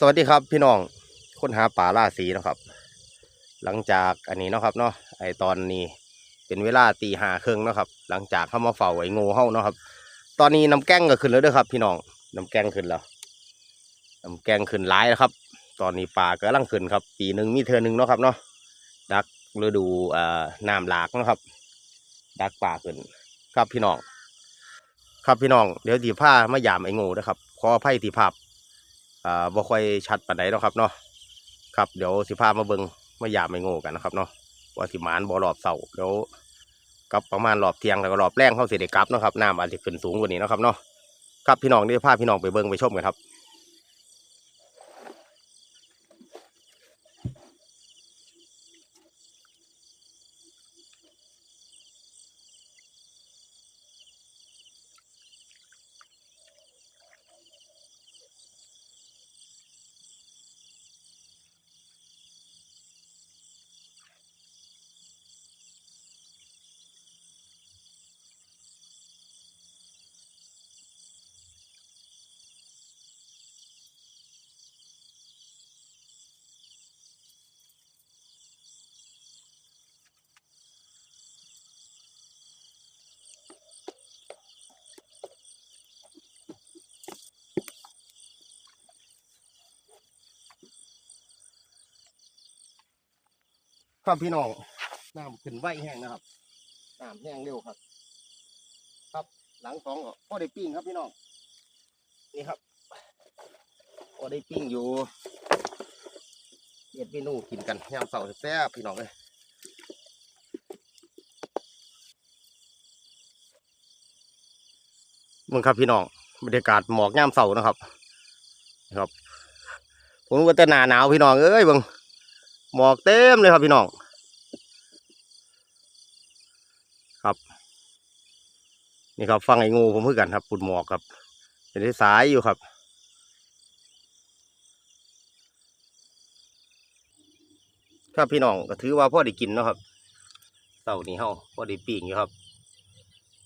สวัสดีครับพี่น้องค้นหาป่าล่าสีนะครับ หลังจากอันนี้นะครับเนาะไอตอนนี้เป็นเวลาตีห้าครึ่องนะครับ หลังจากเข้ามาเฝ้าไอ้งูเฮาเนาะครับ ตอนนี้น้ำแกงก็ขึ้นแล้วด้วยครับ พี่น้องน้ำแกงขึ้นแล้วน้ำแกงขึ้นหลายแล้วครับ ตอนนี้ป่าก็ลังขึ้นครับ ปีหนึ่งมีเทือหนึ่งเนาะครับเนาะดักฤดูอ่าน้ำหลากนะครับ ดักป่าขึ้นครับพี่น้องครับพี่น้องเดี๋ยวตีผ้ามายามไอ้งูนะครับขออภัยที่ภาพ อ่าบ่ค่อยชัดปานใดเนาะครับเนาะครับเดี๋ยวสิพามาเบิงมาหยาไม่โง่กันนะครับเนาะว่าสิหมานบ่รอบเสาเดี๋ยวกับประมาณรอบเที่ยงแล้วก็รอบแรงเข้าเสิได้กลับเนาะครับน้ำอาจจะขึ้นสูงกว่านี้เนาะครับเนาะครับพี่น้องนี่พาพี่น้องไปเบิงไปชมกันครับ ครับพี่น้องน้ำขึ้นไวแห้งนะครับน้ำแห้งเร็วครับ ครับหลังสองก็พอได้ปิ้งครับพี่น้องนี่ครับพอได้ปิ้งอยู่เฮ็ดเมนูกินกันยามเสาร์แซ่บพี่น้องเลยมึงครับพี่น้องบรรยากาศหมอกยามเสาร์นะครับ ครับผมว่าแต่หนาหนาวพี่น้องเอ้ยบิ่ง หมอกเต็มเลยครับพี่น้องครับนี่ครับฟังไอ้งูผมเพื่อกันครับปุดหมอกครับเป็นสายอยู่ครับครับพี่น้องก็ถือว่าพ่อได้กินเนาะครับเต่านี้เฮาพ่อได้ปีงอยู่ครับ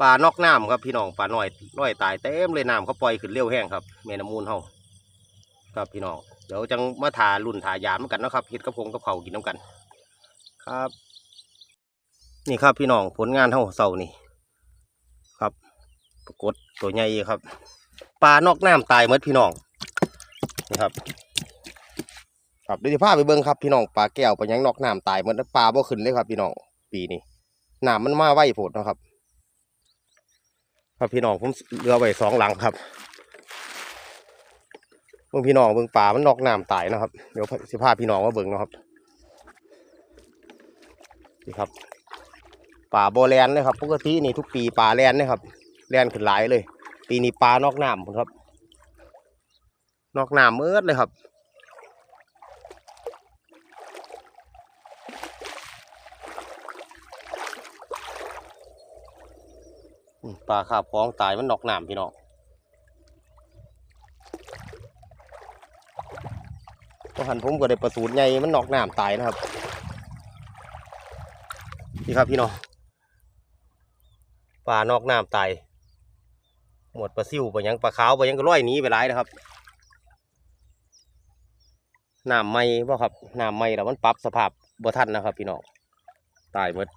ปลานอกน้ำครับพี่น้องปลาหน่อยร้อยตายเต็มเลยน้ำเขาปล่อยขึ้นเร็วแห้งครับแม่น้ำมูลเฮาครับพี่น้อง เดี๋ยวจังมาทารุ่นทายามกันนะครับเห็ดกระพงกับเขากินน้ำกัน ครับ นี่ครับพี่น้องผลงานเท่าเสานี่ ครับ ปรากฏตัวใหญ่ครับปลานอกน้ำตายหมดพี่น้องนี่ครับ ครับดี๋ยวจะพไปเบิ้งครับพี่น้องปลาแก้วปลายังนอกน้ำตายหมดปลาบ่ขึ้นเลยครับ พี่น้องปีนี้น้ำมันมาไวโผดนะครับ ครับพี่น้องผมเรือไว้สองหลังครับ เบิ่งพี่น้องเบิ่งป่ามันนอกน้ำตายนะครับ เดี๋ยวสิพาพี่น้องมาเบิ่งนะครับนี่ครับ ป่าโบแลนเลยครับปกตินี่ทุกปีป่าแลนนะครับแลนขึ้นหลายเลย ปีนี้ปลานอกน้ำครับนอกน้ำเมืดเลยครับปลาขาบคล้องตายมันนอกน้ำพี่น้อง พอ หันผมก็ได้ประสูตรใหญ่มันนอกน้ำตายนะครับนี่ครับพี่น้องปลานอกน้ำตายหมดปลาซิวปลายังปลาขาวปลายังก็ร้อยหนีไปหลายนะครับน้ำไม่บ่ครับน้ำไม่แล้วมันปรับสภาพบ่ทันนะครับ พี่น้องตายหมด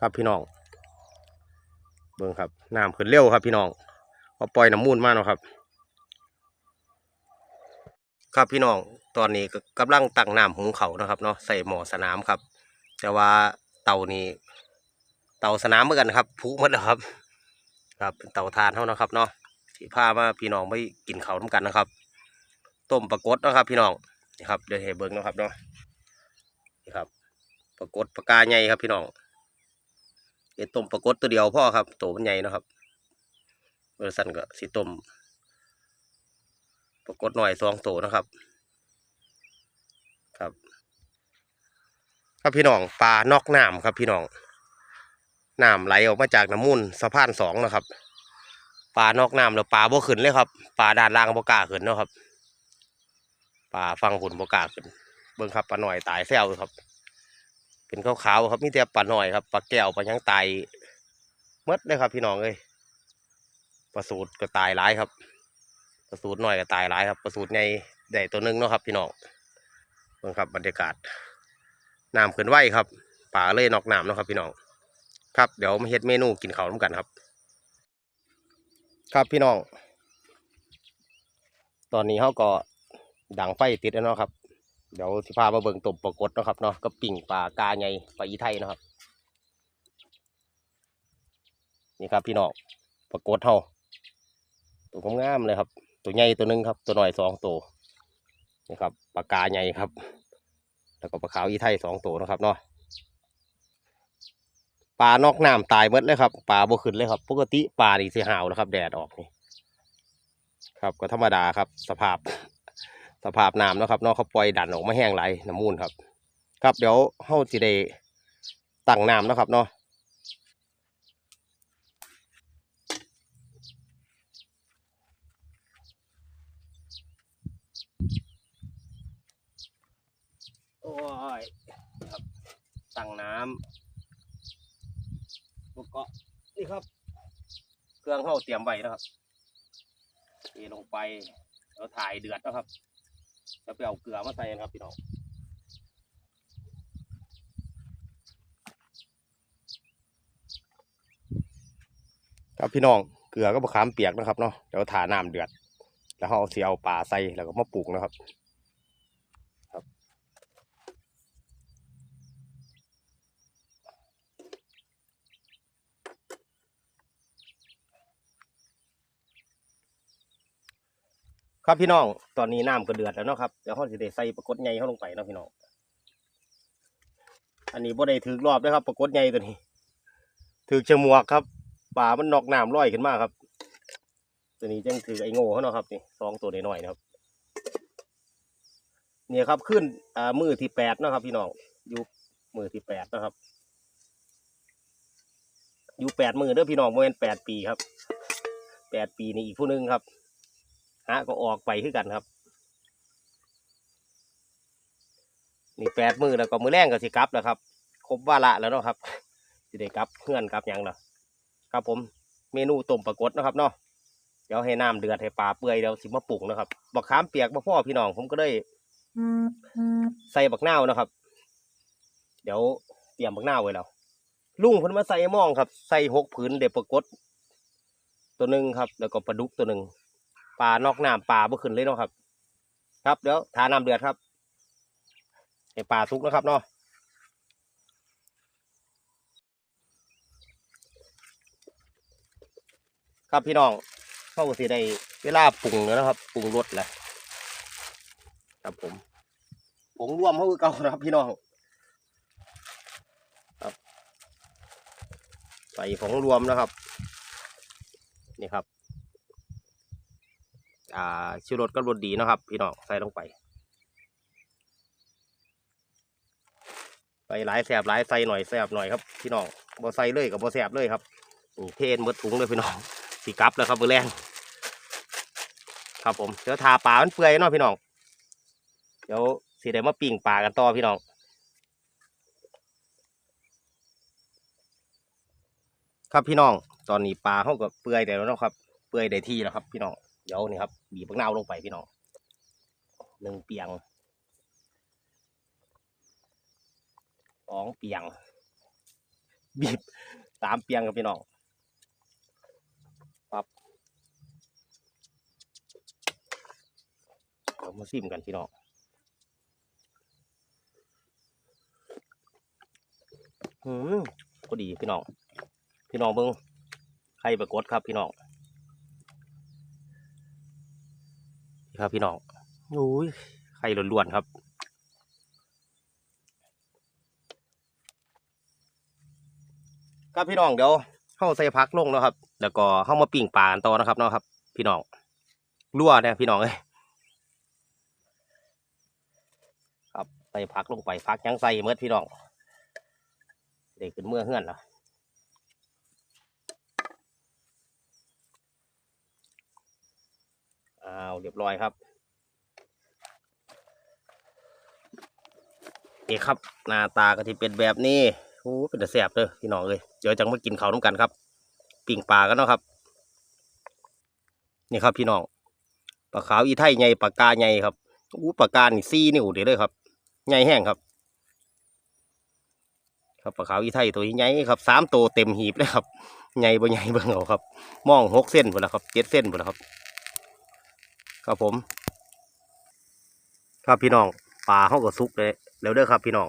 ครับพี่น้องเบิ่งครับน้ำขึ้นเร็วครับพี่น้อง พอปล่อยน้ำมูลมาเนาะครับ ครับพี่น้องตอนนี้ก็กำลังตั้งน้ำหุงเขานะครับเนาะใส่หม้อสนามครับ แต่ว่าเตานี้เตาสนามเหมือนกันครับพุหมดแล้วครับ ครับเป็นเตาทานเท่านะครับเนาะที่พามาพี่น้องไปกินเขาน้ำกันนะครับ ต้มปลากดนะครับ พี่น้องนี่ครับเดี๋ยวให้เบิ้งนะครับเนาะนี่ครับปลากดปลากาใหญ่ครับพี่น้องเดี๋ยวต้มปลากดตัวเดียวพ่อครับตัวมันใหญ่นะครับ เออสันก็สิต้มปรากฏหน่อยสองโตนะครับ ครับครับพี่น้องปลานอกน้ำครับพี่น้องน้ำไหลออกมาจากน้ำมูลสะพานสองนะครับปลานอกน้ำแล้วปลาบ่ขึ้นเลยครับปลาด้านล่างบ่กล้าขึ้นนะครับปลาฟังหุ่นบ่กล้าขึ้น เบิ่งครับปลาหน่อยตายแซวอยครับ เป็นขาวๆครับมีแต่ปลาหน่อยครับปลาแก้วปลายังตายมดเลยครับพี่น้องเอ้ย ประสูตรก็ตายร้ายครับ ประสูตรน้อยก็ตายร้ายครับ ประสูตรในได้ตัวหนึงเนาะครับพี่น้องเบิ่งครับบรรยากาศน้ำขึ้นไหวครับป่าเลยนอกน้ำเนาะครับพี่น้องครับเดี๋ยวมาเฮ็ดเมนูกินข้าวร่วมกันครับ ครับพี่น้อง ตอนนี้เขาก็ดังไฟติดแล้วเนาะครับ เดี๋ยวสิพามาเบิ่งตบปรากฏเนาะครับเนาะก็ปิ่งปลากาใหญ่ปลาอีไทยเนาะครับนี่ครับพี่น้องปรากฏเฮา ตัวงามๆเลยครับ ตัวใหญ่ตัวหนึ่งครับ ตัวหน่อยสองตัวนี่ครับปลากาใหญ่ครับ แล้วก็ปลาขาวอีไทยสองตัวนะครับเนาะปลานอกน้ำตายหมดเลยครับปลาบ่ขึ้นเลยครับ ปกติปลานี่สิหาวแล้วครับ แดดออกนี่ครับก็ธรรมดาครับ สภาพ สภาพน้ำนะครับเนาะเขาปล่อยดันออกมาแห้งไหลน้ำมูลครับ ครับเดี๋ยวเฮาสิได้ตั้งน้ำนะครับเนาะ โอ้ยครับตั้งน้ำแล้วก็นี่ครับ เครื่องเฮาเตรียมไว้นะครับเทลงไปแล้วถ่ายเดือดนะครับแล้วไปเอาเกลือมาใส่นะครับพี่น้องครับพี่น้องเกลือก็บะขามเปียกนะครับเนาะเดี๋ยวถ่าน้ำเดือด แล้วเราเอาเสียเอาปลาใส่แล้วก็มาปลูกนะครับ ครับพี่น้องตอนนี้น้ำก็เดือดแล้วเนาะครับเดี๋ยวเราจะได้ใส่ปลากดใหญ่เข้าลงไปเนาะพี่น้องอันนี้บ่ได้ถือรอบด้วยครับปลากดใหญ่ตัวนี้ถือฉมวกครับปลามันนอกน้ำลอยขึ้นมาครับ ตัวนี้จังถือไอ้โง่เขาเนาะครับนี่สองตัวน้อยๆนะครับเนี่ยครับขึ้นอ่ามือที่แปดนะครับ พี่น้องอยู่มือที่แปดนะครับอยู่แปดมือเด้อพี่น้องโมเมนแปดปีครับแปดปีนี่อีกผู้หนึงครับะก็ออกไปคือกันครับ นี่แปดมือแล้วก็มือแรงก็สิกลับแล้วครับ ครบว่าระแล้วเนาะครับสิได้กลับเพื่อนกลับยังเนาะครับผมเมนูต้มปลากดนะครับเนาะเดี๋ยวให้น้ำเดือดให้ปลาเปื่อยเดี๋ยวสิมาปรุงนะครับบักขามเปียกบ่พ่อพี่น้องผมก็เลยใส่บักนาวนะครับ เดี๋ยวเตรียมบักนาวไว้แล้วลุงเพิ่นมาใส่หม่องครับ ใส่หกผืนเด็ดปรากฏตัวหนึ่งครับ แล้วก็ปลาดุกตัวหนึ่ง ปลานอกน้ำปลาบ่ขึ้นเลยเนาะครับ ครับเดี๋ยวทาน้ำเดือดครับให้ปลาสุกนะครับเนาะครับพี่น้องเข้าสิได้เวลาปรุงแล้วนะครับปรุงรสแหละครับผมผงรวมเขาคือเก่านะครับพี่น้องครับ ใส่ผงรวมนะครับ นี่ครับ อ่าชูรสก็รสดีนะครับ พี่น้องใส่ลงไปใส่หลายแสบหลายใส่หน่อยแสบหน่อยครับพี่น้องบ่ใส่เลยกับบ่แสบเลยครับนี่เทนหมดถุงเลยพี่น้องสีกลับแล้วครับมือแรงครับผมเดี๋ยวทาปลามันเปื่อยเนาะพี่น้องเดี๋ยวสิได้มาปิ้งปลากันต่อพี่น้องครับพี่น้อง ตอนนี้ปลาเขาก็เปื่อยได้แล้วนะครับ เปื่อยได้ที่แล้วครับ พี่น้อง เดี๋ยวนี่ครับบีบมะนาวลงไปพี่น้องหนึ่งเปียงสองเปียง บีบสามเปียงครับพี่น้องปับเรามาซิมกันพี่น้องอืมก็ดีพี่น้อง พี่น้องเบิ้งใครปรากฏครับพี่น้องนี่ ครับพี่น้องโอ้ยไข่ล้วนๆครับครับพี่น้องเดี๋ยวเข้าใส่พักลงเนาะครับ แล้วก็เข้ามาปิ้งปลากันต่อนะครับเนาะครับ พี่น้องรั่วเนี่ยพี่น้องเอ้ยครับใส่ผักลงไปผักยังใส่เมื่อพี่น้องเด็กขึ้นเมื่อเฮือนแล้ว อ้าวเรียบร้อยครับนี่ครับหน้าตาก็ที่เป็นแบบนี้โอ้เป็นแต่แสบเลยพี่น้องเลยเดี๋ยวจังมากินเขาน้ำกันครับปิ่งปลากันเนาะครับ นี่ครับพี่น้องปลาขาวอีไทยใหญ่ปลากาใหญ่ครับอู้ปลากานี่ซี่นิ้วเด้อเลยครับใหญ่แห้งครับ ครับปลาขาวอีไทยตัวใหญ่ครับสามตัวเต็มหีบเลยครับใหญ่บ่ใหญ่เบิ่งเอาครับ มองหกเส้นหมดแล้วครับเจ็ดเส้นหมดแล้วครับ ครับผม ครับพี่น้องปลาเขาก็สุกเลยแล้วเด้อครับ พี่น้อง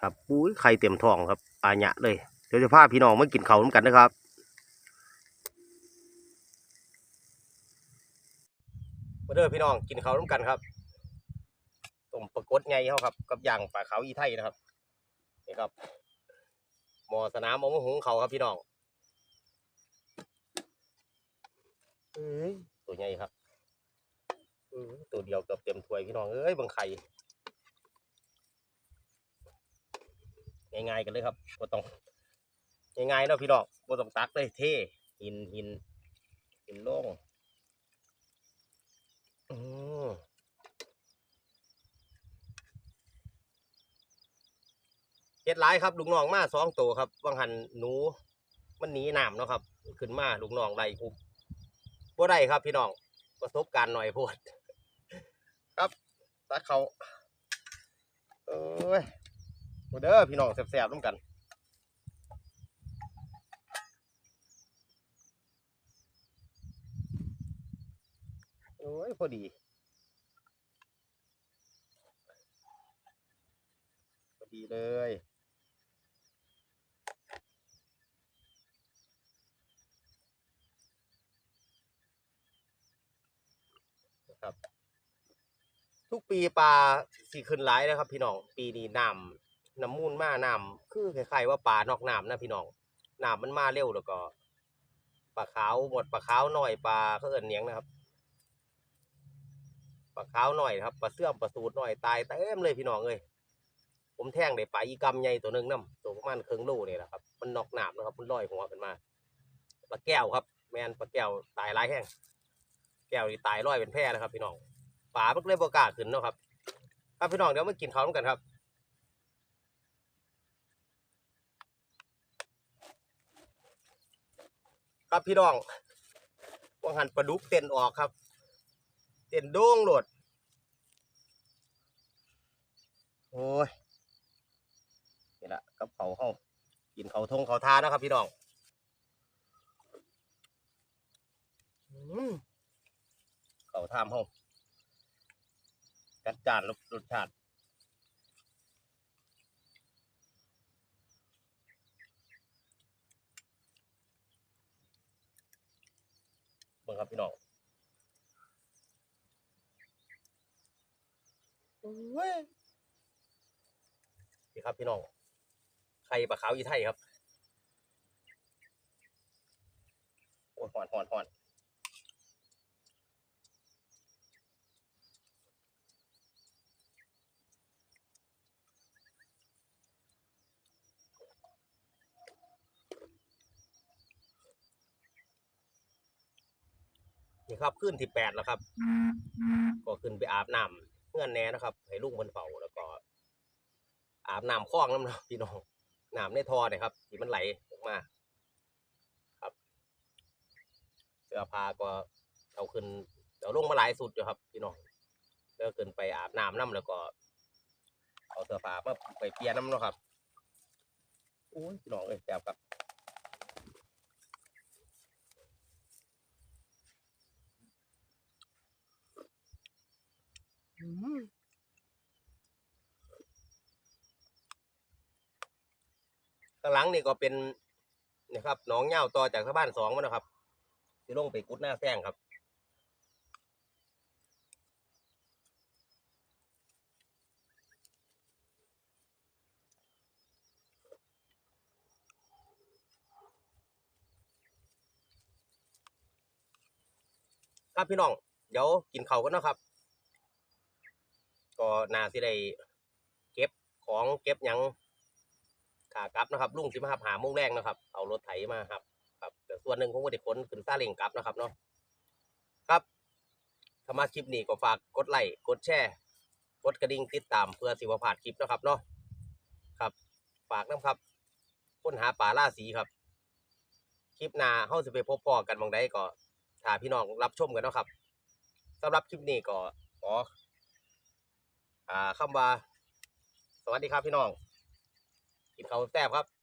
ครับอุ้ยไข่เต็มท้องครับปลาหยะเลย เดี๋ยวจะพาพี่น้องมากินเขาวน้ำกันนะครับ มาเด้อพี่น้องกินเขาวน้ำกันครับต้มปลากดไงเขาครับ กับย่างปลาขาวอีไทยนะครับนี่ครับหมอสนามหมอมหุงเขาครับพี่น้องเอ้ยตัวใหญ่ครับเอ้ย ตัวเดียวเกือบเต็มถ้วยพี่น้องเอ้ยบังไข่ง่ายๆกันเลยครับบ่ต้องง่ายๆเนาะพี่น้องบ่ต้องตักเลยเท่หินหินหินโล่งอืมเฮ็ดหลายครับลูกน้องมาสองตัวครับบางหันหนู มันหนีน้ำเนาะครับ ขึ้นมาลูกน้องไล่คุบบ่ได้ครับพี่น้องประสบการณ์หน่อยโพด ครับตักเขาเอ้ยโอเด้อพี่น้องแสบๆร่วมกันโอ้ยพอดีพอดีเลย นะครับ ทุกปีปลาสีขึ้นหลายนะครับ พี่น้องปีนี้น้ำน้ำมูลมาน้ำคือคล้ายๆว่าปลานอกน้ำนะพี่น้องน้ำมันมาเร็วแล้วก็ปลาขาวหมดปลาขาวน้อยปลาเขาเอินเนียงนะครับปลาขาวหน่อยครับปลาเสื่อมปลาสูดหน่อยตายเต็มเลยพี่น้องเอ้ยผมแท่งได้ปลาอีกำใหญ่ตัวหนึ่งน้ำตัวประมาณครึ่งโลนี่แหละครับมันนอกหนามนะครับมันลอยหัวขึ้นมาปลาแก้วครับ แมนปลาแก้วตายหลายแห้งแก้วนี่ตายลอยเป็นแพร่นะครับพี่น้อง ปลามันเลยบกล้าขึ้นเนาะครับครับพี่น้องเดี๋ยวมากินข้าวด้วยกันครับครับพี่น้องว่างหันปลาดุกเต้นออกครับ เต้นโด่งโหลด โอ้ยนี่แหละกับเขาเฮากินเขาทงเขาทานะครับ พี่น้องอืมเขาทามเฮา จัดจานรสรสชาติเบิ่งครับพี่น้องโอ้ยนี่ครับพี่น้อง ไข่ปลาขาวอีไทยครับ โอ้ยหอนหอนหอน นี่ครับขึ้นที่แปดแล้วครับ ก็ขึ้นไปอาบน้ำเงื่อนแหน่นะครับ ให้ลุงมันเป่าแล้วก็ อาบน้ำคลองน้ำเนาะพี่น้องน้ำในท่อเนี่ยครับที่มันไหลออกมา ครับเสื้อผ้าก็เอาขึ้นเอาลงมาหลายสุดอยู่ครับ พี่น้องแล้วขึ้นไปอาบน้ำน้ำแล้วก็ เอาเสื้อผ้ามาไปเปลี่ยนน้ำเนาะครับโอ้ยพี่น้องเอ้ยแซ่บครับ ข้างหลังนี่ก็เป็นนะครับหนองเหย้าต่อจากชาวบ้านสองมันนะครับที่ลงไปกุดหน้าแซงครับครับพี่น้อง เดี๋ยวกินเขากันนะครับ ก็น่าสิได้เก็บของเก็บยังขากลับนะครับลุงสิมาหับหาโมุ่งแรงนะครับ เอารถไถมาครับครับแต่ส่วนหนึ่งผมก็ได้ขนขึ้นซาเล้งกลับนะครับเนาะครับถ้ามาคลิปนี้ก็ฝากกดไลค์กดแชร์กดกระดิ่งติดตามเพื่อสิว่าพลาดคลิปนะครับเนาะครับฝากนะครับค้นหาป่าล่าสีครับ คลิปหน้าเฮาสิไปพบพอกันบางใดก็ถ้าพี่น้องรับชมกันเนาะครับสำหรับคลิปนี้ก็ขอ อ่าคำว่า สวัสดีครับพี่น้อง กินข้าวแซ่บครับ